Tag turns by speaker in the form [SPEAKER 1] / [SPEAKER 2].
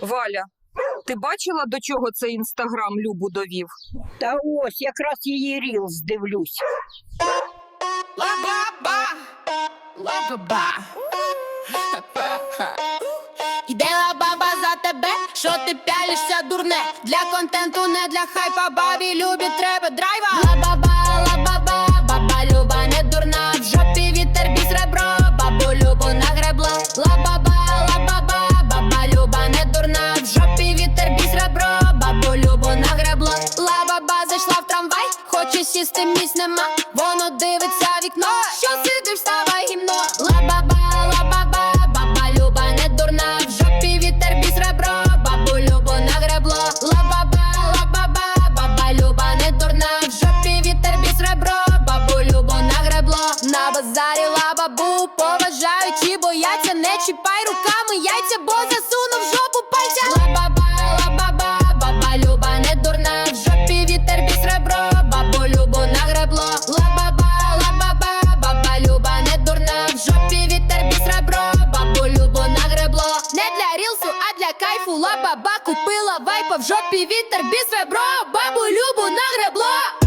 [SPEAKER 1] Валя, ти бачила, до чого цей інстаграм Любу довів?
[SPEAKER 2] Та ось якраз її рілз дивлюсь.
[SPEAKER 3] Іде ла-баба за тебе, що ти пялишся, дурне Для контенту, не для хайпа, бабі любі треба драйва хоче сісти місць нема. Воно дивиться вікно, що сидиш, вставай гімно. Ла-баба, ла-баба, баба люба не дурна. В жопі вітер біс ребро, бабу любу нагребло Ла-баба, ла-баба, баба люба не дурна. В жопі вітер біс ребро, бабу любу нагребло На базарі ла-бабу поважаючи, бояться. Не чіпай руками яйця, бо засунув жопу пальця а для кайфу Ла-баба купила вайпа В жопі вітер біс бро, бабу любу нагребло